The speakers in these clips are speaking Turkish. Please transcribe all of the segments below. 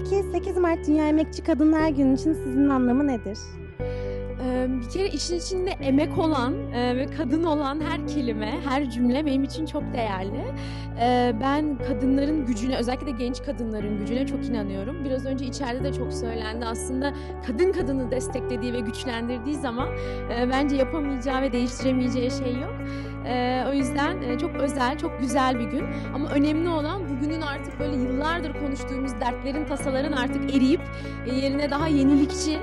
Peki 8 Mart Dünya Emekçi Kadınlar Günü için sizin anlamı nedir? Bir kere işin içinde emek olan ve kadın olan her kelime, her cümle benim için çok değerli. Ben kadınların gücüne, özellikle de genç kadınların gücüne çok inanıyorum. Biraz önce içeride de çok söylendi. Aslında kadın kadını desteklediği ve güçlendirdiği zaman bence yapamayacağı ve değiştiremeyeceği şey yok. O yüzden çok özel, çok güzel bir gün. Ama önemli olan bugünün artık böyle yıllardır konuştuğumuz dertlerin, tasaların artık eriyip yerine daha yenilikçi,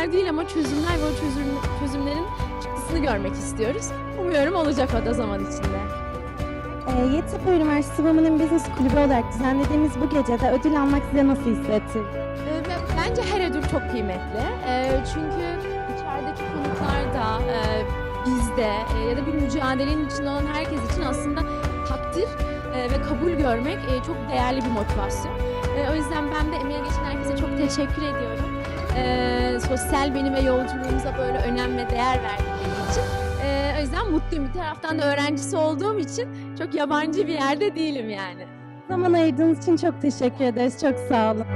sorunlar değil ama çözümler ve o çözüm, çözümlerin çıktısını görmek istiyoruz. Umuyorum olacak o da zaman içinde. Ee, Yeditepe Üniversitesi Women in Business Kulübü olarak düzenlediğimiz bu gecede ödül almak size nasıl hissettirdi? Ee, ve bence her ödül çok kıymetli. Ee, çünkü içerideki konuklar da e, bizde e, ya da bir mücadelenin içinde olan herkes için aslında takdir e, ve kabul görmek e, çok değerli bir motivasyon. E, o yüzden ben de emeğe geçen herkese çok teşekkür ediyorum. E, sosyal benim ve yolculuğumuza böyle önem ve değer verdikleri için. E, o yüzden mutluyum. Bir taraftan da öğrencisi olduğum için çok yabancı bir yerde değilim yani. Zaman ayırdığınız için çok teşekkür ederiz. Çok sağ olun.